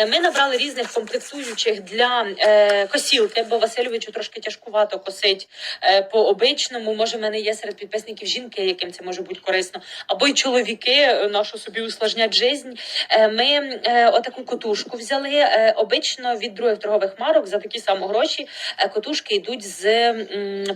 Е, Ми набрали різних комплектуючих для е, косілки, бо Васильовичу трошки тяжкувато косить е, по обичному. Може, в мене є серед підписників жінки, яким це може бути корисно, або й чоловіки, нашу собі усложнять жизнь. Ми отаку котушку взяли. Обично від других торгових марок за такі самі гроші котушки йдуть з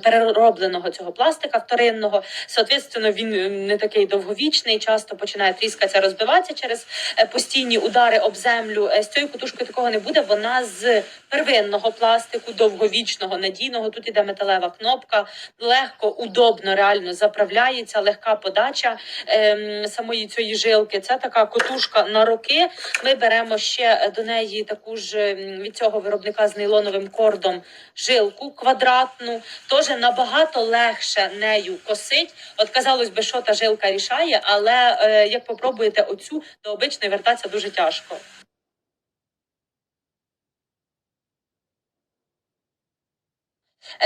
переробленого цього пластика вторинного. Соответственно, він не такий довговічний, часто починає тріскатися, розбиватися через постійні удари об землю. Цією котушкою такого не буде. Вона з первинного пластику, довговічного, надійного. Тут іде металева кнопка, легко, удобно, реально заправляється, легка подача ем, самої цієї жилки. Це така котушка на роки. Ми беремо ще до неї таку ж від цього виробника з нейлоновим кордом жилку квадратну. Теж набагато легше нею косить. От казалось би, що та жилка рішає, але е, як попробуєте оцю, то обично вертатися дуже тяжко.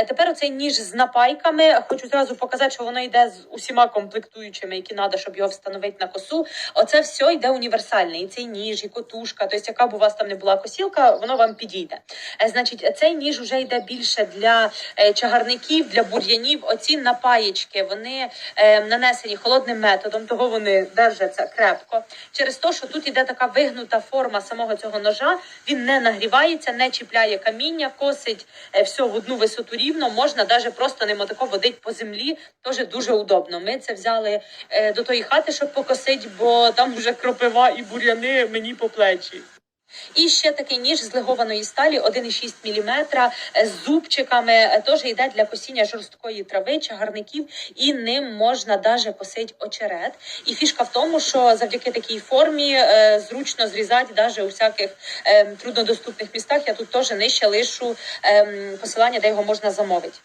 Тепер оцей ніж з напайками. Хочу зразу показати, що воно йде з усіма комплектуючими, які треба, щоб його встановити на косу. Оце все йде універсальне. І цей ніж, і котушка. Тобто, яка б у вас там не була косілка, воно вам підійде. Е, Значить, цей ніж вже йде більше для е, чагарників, для бур'янів. Оці напаєчки вони е, нанесені холодним методом, того вони держаться крепко. Через те, що тут іде така вигнута форма самого цього ножа, він не нагрівається, не чіпляє каміння, косить е, все в одну висоту рівно. Можна навіть просто ним отако водить по землі. Теж дуже удобно. Ми це взяли е, до тої хати, щоб покосить, бо там вже кропива і бур'яни мені по плечі. І ще такий ніж з легованої сталі 1,6 мм з зубчиками. е, Теж йде для косіння жорсткої трави, чагарників, і ним можна даже косить очерет. І фішка в тому, що завдяки такій формі е, зручно зрізати даже у всяких е, труднодоступних містах. Я тут теж нижче лишу е, посилання, де його можна замовити.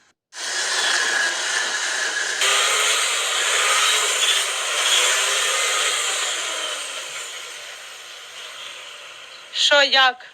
Що як?